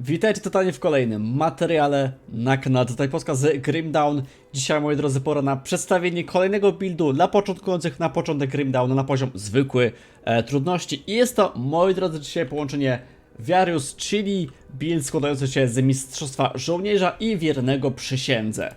Witajcie totalnie w kolejnym materiale na kanale Tutaj Polska z Grimdown. Dzisiaj, moi drodzy, pora na przedstawienie kolejnego buildu dla początkujących na początek Grimdown na poziom zwykły e, trudności. I jest to, moi drodzy, dzisiaj połączenie Varius, czyli build składający się z Mistrzostwa Żołnierza i Wiernego Przysiędze.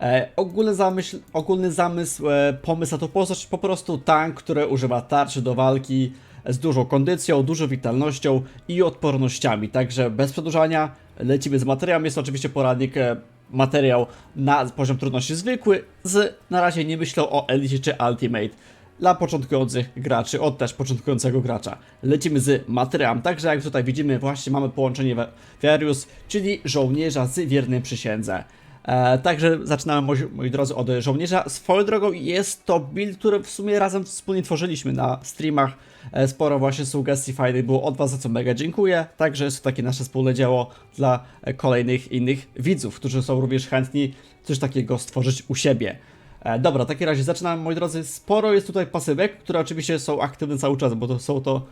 E, ogólny, zamysł, ogólny zamysł, e, pomysł na tą postać po prostu tank, który używa tarczy do walki z dużą kondycją, dużą witalnością i odpornościami. Także bez przedłużania lecimy z materiałem. Jest to oczywiście poradnik, e, materiał na poziom trudności zwykły. Z na razie nie myślę o Elite czy Ultimate. Dla początkujących graczy, od też początkującego gracza. Lecimy z materiałem. Także jak tutaj widzimy, właśnie mamy połączenie Varius, czyli żołnierza z wiernym przysiędze. E, także zaczynamy, moi, moi drodzy, od żołnierza. Swoją drogą jest to build, który w sumie razem wspólnie tworzyliśmy na streamach. E, sporo właśnie sugestii fajnych było od Was, za co mega dziękuję. Także jest to takie nasze wspólne dzieło dla e, kolejnych innych widzów, którzy są również chętni coś takiego stworzyć u siebie. Dobra, w takim razie zaczynamy, moi drodzy. Sporo jest tutaj pasywek, które oczywiście są aktywne cały czas, bo to są to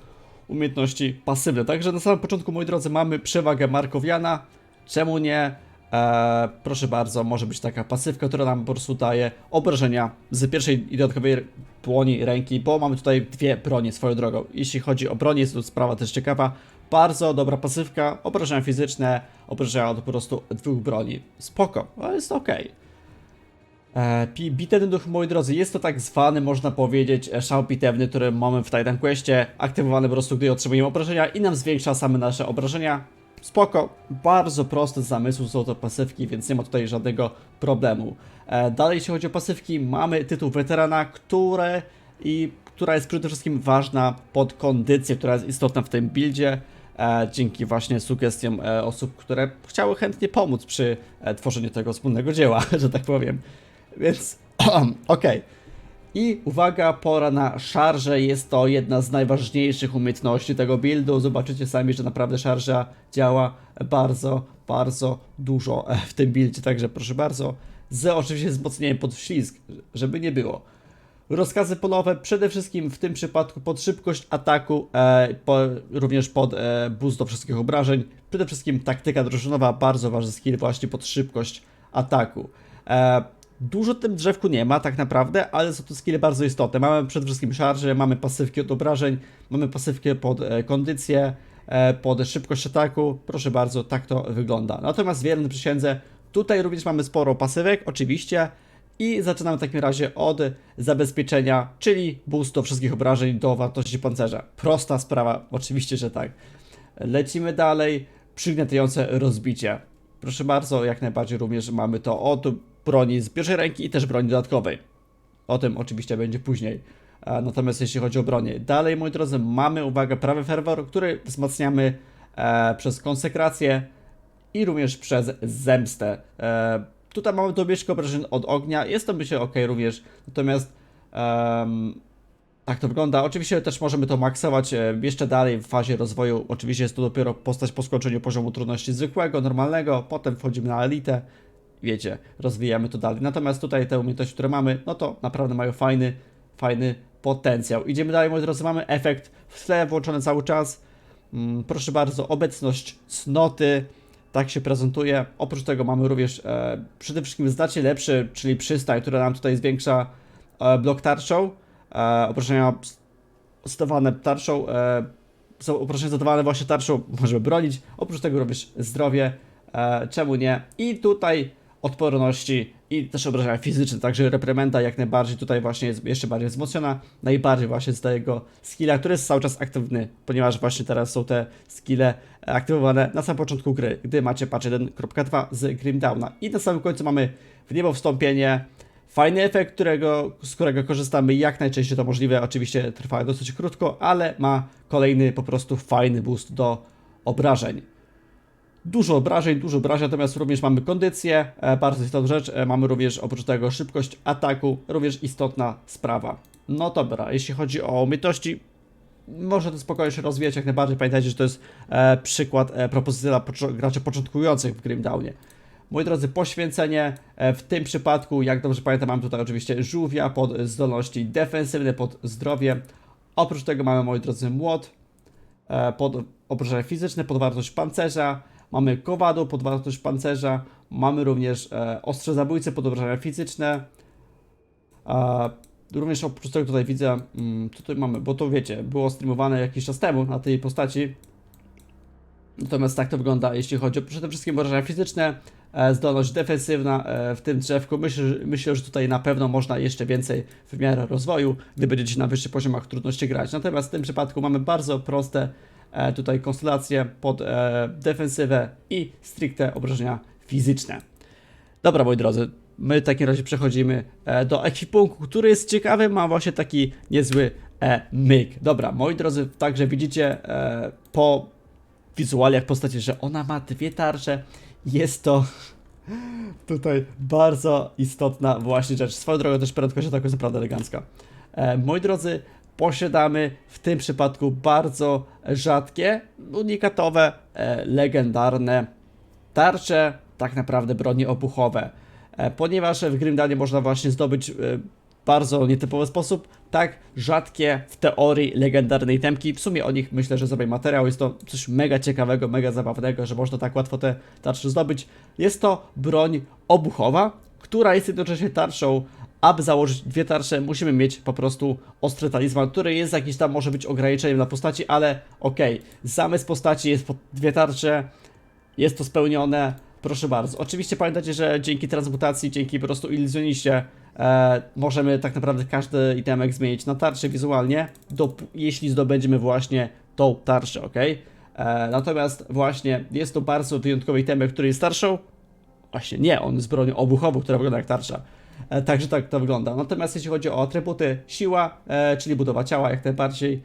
umiejętności pasywne. Także na samym początku, moi drodzy, mamy przewagę Markowiana. Czemu nie? Eee, proszę bardzo, może być taka pasywka, która nam po prostu daje obrażenia z pierwszej i dodatkowej dłoni ręki, bo mamy tutaj dwie bronie swoją drogą. Jeśli chodzi o bronię, jest to sprawa też ciekawa. Bardzo dobra pasywka, obrażenia fizyczne, obrażenia od po prostu dwóch broni. Spoko, ale jest ok. E, pi- bitewny duch, moi drodzy, jest to tak zwany, można powiedzieć, e, szał bitewny, który mamy w Titan Questie, aktywowany po prostu, gdy otrzymujemy obrażenia i nam zwiększa same nasze obrażenia. Spoko, bardzo prosty z są to pasywki, więc nie ma tutaj żadnego problemu. E, dalej, jeśli chodzi o pasywki, mamy tytuł weterana, które i która jest przede wszystkim ważna pod kondycję, która jest istotna w tym buildzie. E, dzięki właśnie sugestiom e, osób, które chciały chętnie pomóc przy e, tworzeniu tego wspólnego dzieła, że tak powiem. Więc okej. I uwaga, pora na szarżę. Jest to jedna z najważniejszych umiejętności tego buildu. Zobaczycie sami, że naprawdę szarża działa bardzo, bardzo dużo e, w tym buildzie. Także proszę bardzo, z oczywiście wzmocnieniem pod ślizg, żeby nie było. Rozkazy polowe przede wszystkim w tym przypadku pod szybkość ataku, e, po, również pod e, boost do wszystkich obrażeń. Przede wszystkim taktyka drużynowa, bardzo ważny skill właśnie pod szybkość ataku. E, dużo tym drzewku nie ma tak naprawdę, ale są to skille bardzo istotne. Mamy przede wszystkim szarże, mamy pasywki od obrażeń, mamy pasywkę pod e, kondycję, e, pod szybkość ataku. Proszę bardzo, tak to wygląda. Natomiast w wiernym przysiędze tutaj również mamy sporo pasywek, oczywiście. I zaczynamy w takim razie od zabezpieczenia, czyli boost do wszystkich obrażeń do wartości pancerza. Prosta sprawa, oczywiście, że tak. Lecimy dalej. Przygniatające rozbicie. Proszę bardzo, jak najbardziej również mamy to od broni z pierwszej ręki i też broni dodatkowej. O tym oczywiście będzie później. E, Natomiast jeśli chodzi o bronię, dalej moi drodzy, mamy uwaga prawy fervor, który wzmacniamy e, przez konsekrację i również przez zemstę. E, tutaj mamy dobieczkę obrażeń od ognia, jest to myślę ok również, natomiast em, tak to wygląda. Oczywiście też możemy to maksować e, jeszcze dalej w fazie rozwoju. Oczywiście jest to dopiero postać po skończeniu poziomu trudności zwykłego, normalnego, potem wchodzimy na elitę. Wiecie, rozwijamy to dalej. Natomiast tutaj te umiejętności, które mamy, no to naprawdę mają fajny, fajny potencjał. Idziemy dalej, moi drodzy, mamy efekt w tle włączony cały czas. Mm, proszę bardzo, obecność cnoty, tak się prezentuje. Oprócz tego mamy również e, przede wszystkim znacznie lepszy, czyli przystań, która nam tutaj zwiększa e, blok tarczą. E, obrażenia zadawane tarczą, e, są obrażenia zadawane właśnie tarczą, możemy bronić. Oprócz tego również zdrowie, e, czemu nie. I tutaj odporności i też obrażenia fizyczne, także reprymenda jak najbardziej tutaj właśnie jest jeszcze bardziej wzmocniona, najbardziej właśnie z tego skilla, który jest cały czas aktywny, ponieważ właśnie teraz są te skille aktywowane na samym początku gry, gdy macie patch 1.2 z Grimdowna i na samym końcu mamy w niebo wstąpienie, fajny efekt, którego, z którego korzystamy jak najczęściej to możliwe, oczywiście trwa dosyć krótko, ale ma kolejny po prostu fajny boost do obrażeń dużo obrażeń, dużo obrażeń, natomiast również mamy kondycję, e, bardzo istotna rzecz, e, mamy również oprócz tego szybkość ataku, również istotna sprawa. No dobra, jeśli chodzi o umiejętności, może to spokojnie się rozwijać jak najbardziej, pamiętajcie, że to jest e, przykład e, dla poczo- graczy początkujących w Grimdownie. Moi drodzy, poświęcenie e, w tym przypadku, jak dobrze pamiętam, mam tutaj oczywiście żółwia pod zdolności defensywne, pod zdrowie. Oprócz tego mamy, moi drodzy, młot, e, pod obrażenia fizyczne, pod wartość pancerza. Mamy kowadło, podwartość pancerza, mamy również e, ostrze zabójcy, pod obrażenia fizyczne. A, również oprócz tego tutaj widzę, mm, co tutaj mamy, bo to wiecie, było streamowane jakiś czas temu na tej postaci. Natomiast tak to wygląda, jeśli chodzi o przede wszystkim obrażenia fizyczne, e, zdolność defensywna e, w tym drzewku. Myślę, myślę, że tutaj na pewno można jeszcze więcej w miarę rozwoju, gdy będziecie na wyższych poziomach trudności grać. Natomiast w tym przypadku mamy bardzo proste e, tutaj konstelacje pod e, defensywę i stricte obrażenia fizyczne. Dobra, moi drodzy, my w takim razie przechodzimy e, do ekwipunku, który jest ciekawy, ma właśnie taki niezły e, myk. Dobra, moi drodzy, także widzicie e, po wizualiach postaci, że ona ma dwie tarcze. Jest to tutaj bardzo istotna właśnie rzecz. Swoją drogą też prędkość ataku jest naprawdę elegancka. E, moi drodzy, posiadamy w tym przypadku bardzo rzadkie, unikatowe, e, legendarne tarcze, tak naprawdę broni obuchowe. E, ponieważ w Grimdanie można właśnie zdobyć e, bardzo nietypowy sposób, tak rzadkie w teorii legendarnej temki. W sumie o nich myślę, że zrobię materiał. Jest to coś mega ciekawego, mega zabawnego, że można tak łatwo te tarcze zdobyć. Jest to broń obuchowa, która jest jednocześnie tarczą. Aby założyć dwie tarcze, musimy mieć po prostu ostry talizman, który jest jakiś tam, może być ograniczeniem dla postaci, ale okej, zamysł postaci jest po dwie tarcze, jest to spełnione, proszę bardzo. Oczywiście pamiętajcie, że dzięki transmutacji, dzięki po prostu iluzjoniście e, możemy tak naprawdę każdy itemek zmienić na tarczę wizualnie, dop- jeśli zdobędziemy właśnie tą tarczę, ok? E, natomiast właśnie jest to bardzo wyjątkowy itemek, który jest tarczą. Właśnie nie, on jest bronią obuchową, która wygląda jak tarcza. E, także tak to wygląda. Natomiast jeśli chodzi o atrybuty, siła, e, czyli budowa ciała jak najbardziej,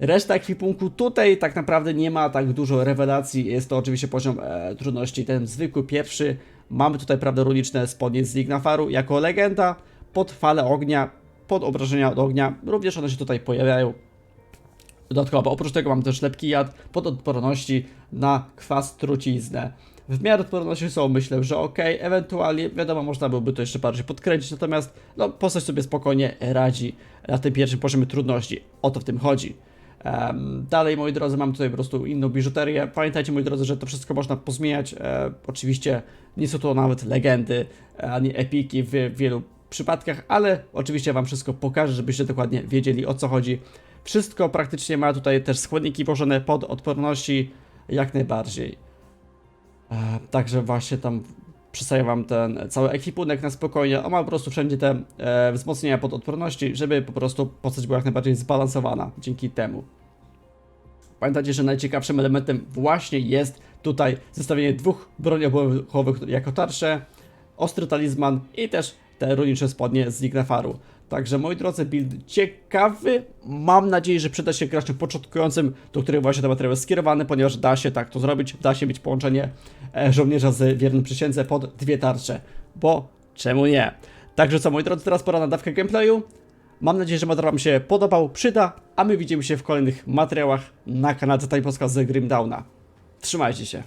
Reszta ekwipunku tutaj tak naprawdę nie ma tak dużo rewelacji. Jest to oczywiście poziom e, trudności ten zwykły, pierwszy. Mamy tutaj prawda runiczne spodnie z Lignafaru jako legenda, pod falę ognia, pod obrażenia od ognia. Również one się tutaj pojawiają. Dodatkowo, oprócz tego mam też lepki jad pod odporności na kwas truciznę. W miarę odporności są, myślę, że ok, ewentualnie, wiadomo, można byłoby to jeszcze bardziej podkręcić, natomiast no, postać sobie spokojnie radzi na tym pierwszym poziomie trudności. O to w tym chodzi. Em, dalej, moi drodzy, mam tutaj po prostu inną biżuterię. Pamiętajcie, moi drodzy, że to wszystko można pozmieniać. E, oczywiście nie są to nawet legendy, ani epiki w wielu przypadkach, ale oczywiście Wam wszystko pokażę, żebyście dokładnie wiedzieli o co chodzi. Wszystko praktycznie ma tutaj też składniki włożone pod odporności, jak najbardziej. E, Także właśnie tam przedstawię wam ten cały ekwipunek na spokojnie. On ma po prostu wszędzie te e, wzmocnienia pod odporności, żeby po prostu postać była jak najbardziej zbalansowana dzięki temu. Pamiętajcie, że najciekawszym elementem właśnie jest tutaj zestawienie dwóch broni obuchowych jako tarcze, ostry talizman i też te runicze spodnie z Lignafaru. Także moi drodzy, build ciekawy. Mam nadzieję, że przyda się graczom początkującym, do których właśnie ten materiał jest skierowany, ponieważ da się tak to zrobić. Da się mieć połączenie e, żołnierza z wiernym przysiędze pod dwie tarcze. Bo czemu nie? Także co moi drodzy, teraz pora na dawkę gameplayu. Mam nadzieję, że materiał Wam się podobał, przyda, a my widzimy się w kolejnych materiałach na kanale Tutaj z Grimdowna. Trzymajcie się.